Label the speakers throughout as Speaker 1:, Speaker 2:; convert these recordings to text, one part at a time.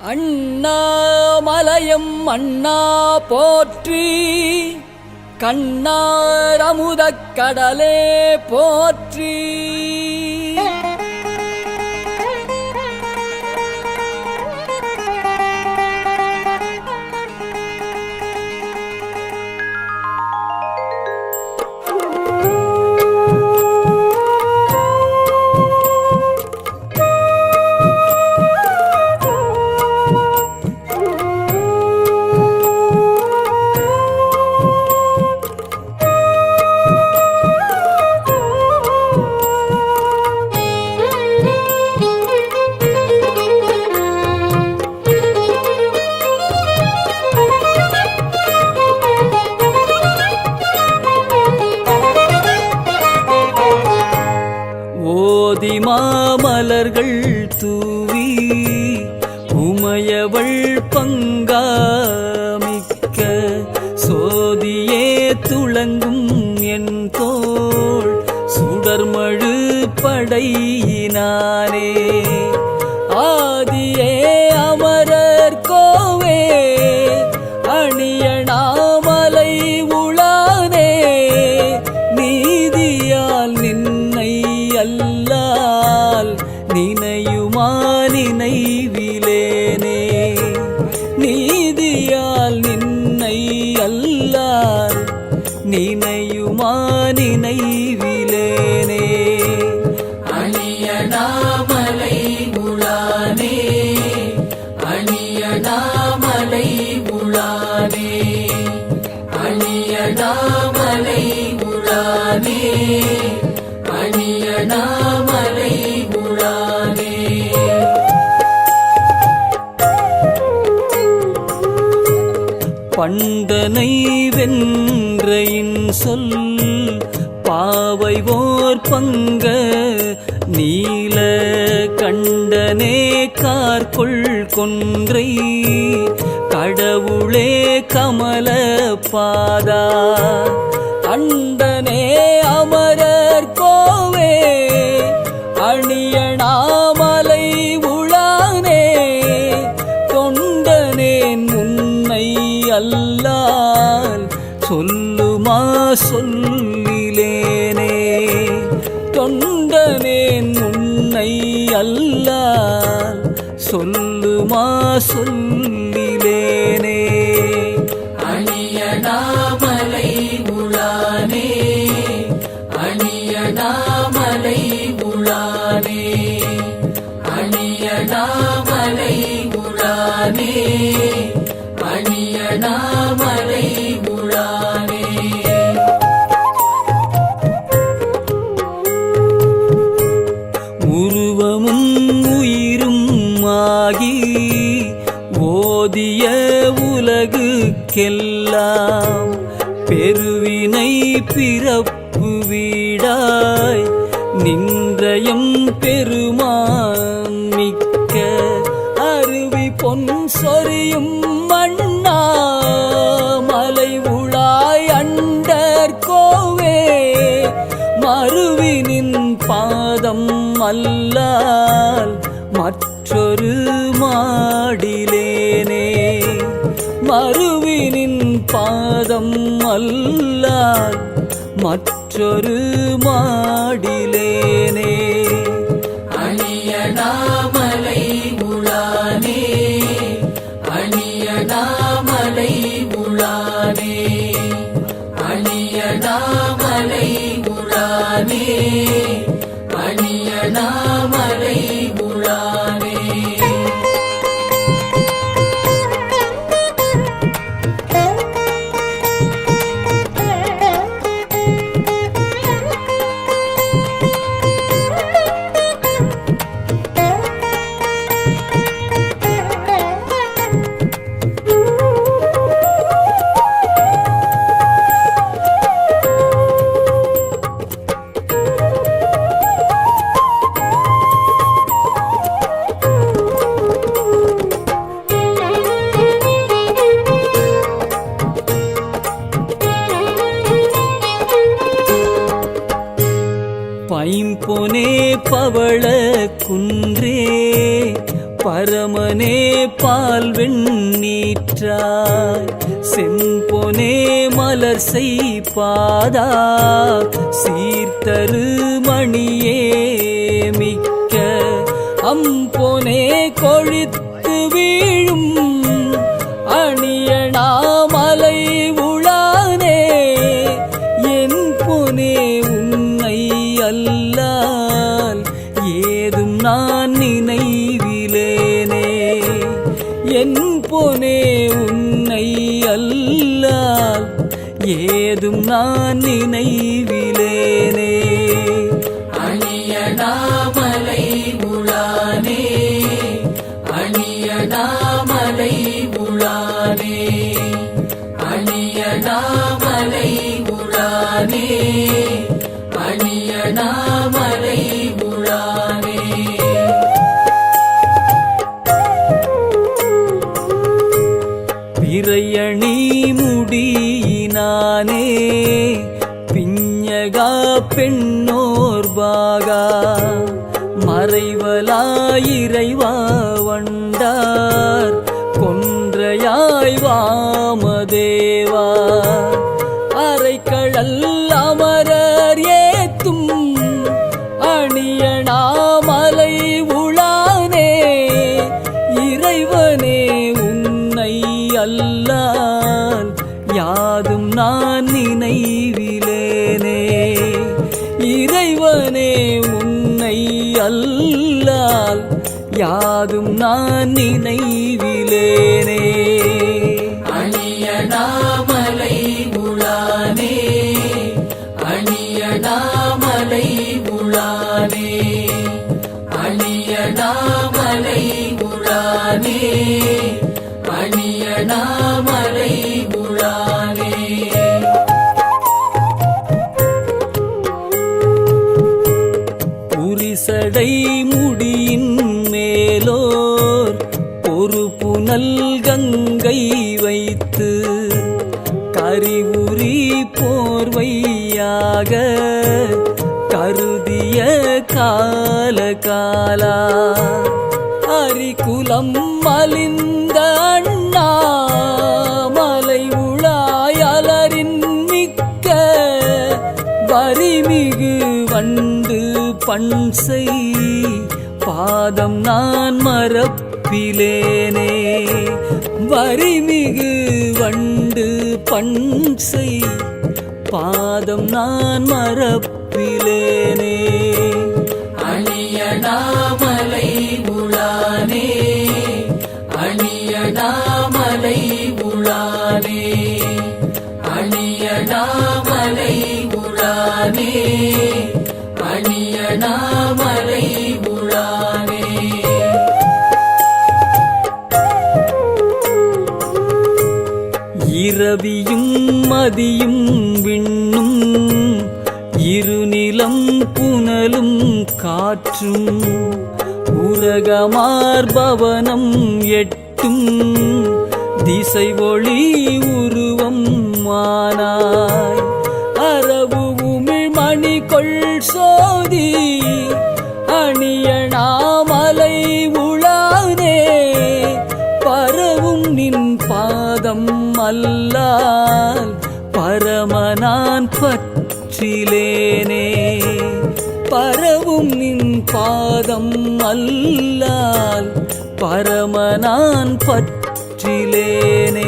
Speaker 1: அண்ணாமலயம் அண்ணா போற்றி கண்ணாரமுதக் கடலே போற்றி.
Speaker 2: அணியனாமலை உளானே அணியனாமலை உளானே அணியனாமலை உளானே அணியனாமலை உளானே
Speaker 1: பண்டனை வென்றையின் சொல் பாவை ஓர் பங்க நீல கண்டனே கார்கொள் கொன்றை கடவுளே கமல பாதா. அண்டனே அமரர் கோவே அணியணாமலை உளானே தொண்டனேன் முன்னை அல்லால் சொல்லுமா சொல்லு சொல்லுமா உலகுக்கெல்லாம் பெருவினை பிறப்பு வீடாய் நின்றயம் பெருமான் மிக்க அருவி பொன் சொரியும் மண்ணா மலை உழாய் அண்டர் கோவே மறுவினின் பாதம் அல்லால் மற்றொரு மாடிலேனே. மறுவினின் பாதம் அல்லால் மற்றொரு மாடிலேனே. பால் வெண்ணீற்றாய். செம்பொனே மலர் செய்பாதா. சீர்த்தரு மணியே மிக்க அம்பொனே கொழித்த என் பொனே உன்னை அல்லால் ஏதும் நான் நினைவிலேனே.
Speaker 2: அணியடாமலை உளானே அணியடாமலை உளானே அணியடாமலை உளானே அணியடாமலை உளானே
Speaker 1: பெண்ணோர்பாகா மறைவலாயிரைவா வண்டார் கொன்றையாய் வாமதே. யாதும் நான்
Speaker 2: நினைவிலே
Speaker 1: புரிசடை முடியின் மேலோர் ஒரு புனல் கங்கை வைத்து கரிவுரி போர்வையாக கருதிய கால காலா அரிக்குலம் மலிந்த அண்ணா மலை உழாயலரின் மிக்க வரிமிகு வண்ண பண் செய் பாதம் நான் மறப்பிலேனே. வரிமிகு வண்டு பண் செய் பாதம் நான் மறப்பிலேனே.
Speaker 2: அணியடாமலை
Speaker 1: இரவியும் மதியும் விண்ணும் இருநிலம் புனலும் காற்றும் உரகமார்பவனம் எட்டும் திசை ஒளி உருவம் மானாய் அரபு அல்லால் பரமனான் பற்றிலேனே. பரவும் நின் பாதம் அல்லால் பரமனான் பற்றிலேனே.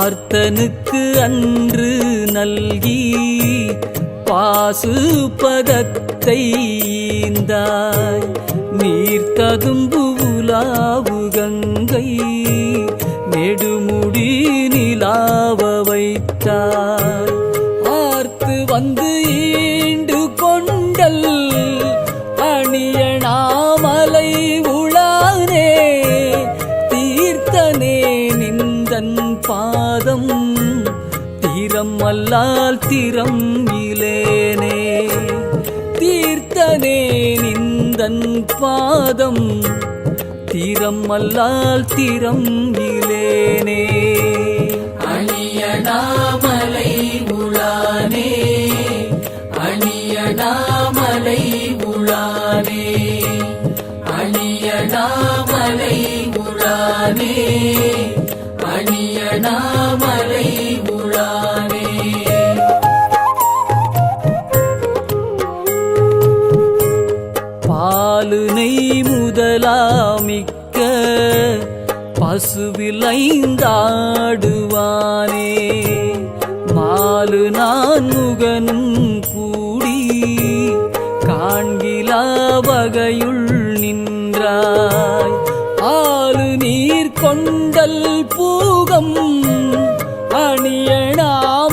Speaker 1: பார்த்தனுக்கு அன்று நல்கி பாசுபதத்தை ஈந்தாய். நீர் ததும்பு உலாவு கங்கை நெடுமுடி நிலாவ வைத்தாய். ஆர்த்து வந்து ஈண்டு கொண்டல் அணியனாம் தீரம் அல்லால் திறம் இலேனே தீர்த்தனே நிந்தன் பாதம் தீரம் அல்லால் திறம் இலேனே
Speaker 2: அணியடாமலை உளானே
Speaker 1: அணியடா ஐந்தாடுவானே. மாலு நான் முகனும் கூடி காண்கிலா வகையுள் நின்றாய். ஆளு நீர் கொண்டல் பூகம் அணியனாம்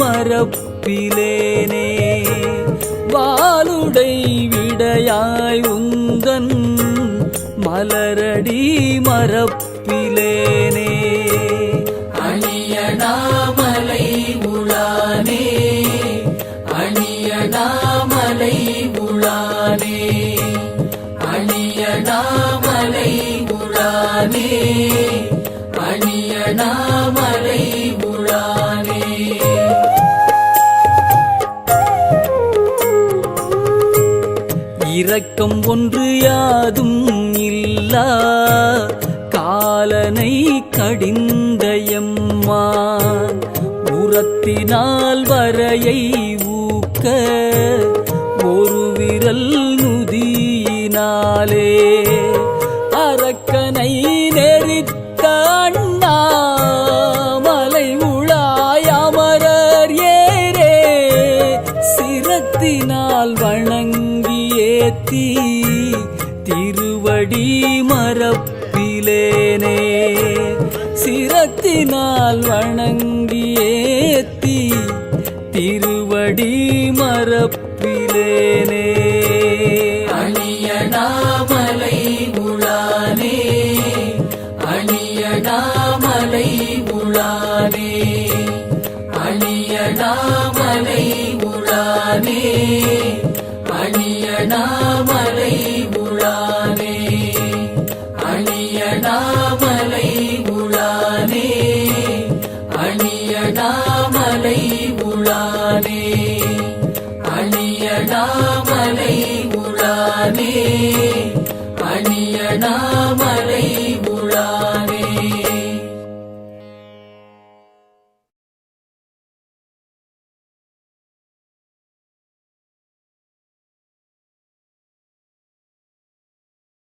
Speaker 1: மரப்பிலேனே. வாளுடை விடையாய் உந்தன் மலரடி மரப்பிலேனே.
Speaker 2: அணியணாமலை உளானே அணியணாமலை உளானே அணியணாமலை உளானே அணியணாமலை
Speaker 1: ஒன்று யாதும் இல்லா. காலனை கடிந்த எம்மான் உரத்தினால் வரையை ஊக்க. ஒரு விரல் நுதியினாலே. அரக்கனை நெறித்த அண்ணா மலை உழாய் அமரர் ஏரே சிரத்தினால் வணங்கி ஏத்தி சிரத்தினால் வணங்கி ஏத்தி திருவடி மரப்பிலேனே.
Speaker 2: அணியடாமலை உளானே அணியடாமலை உளானே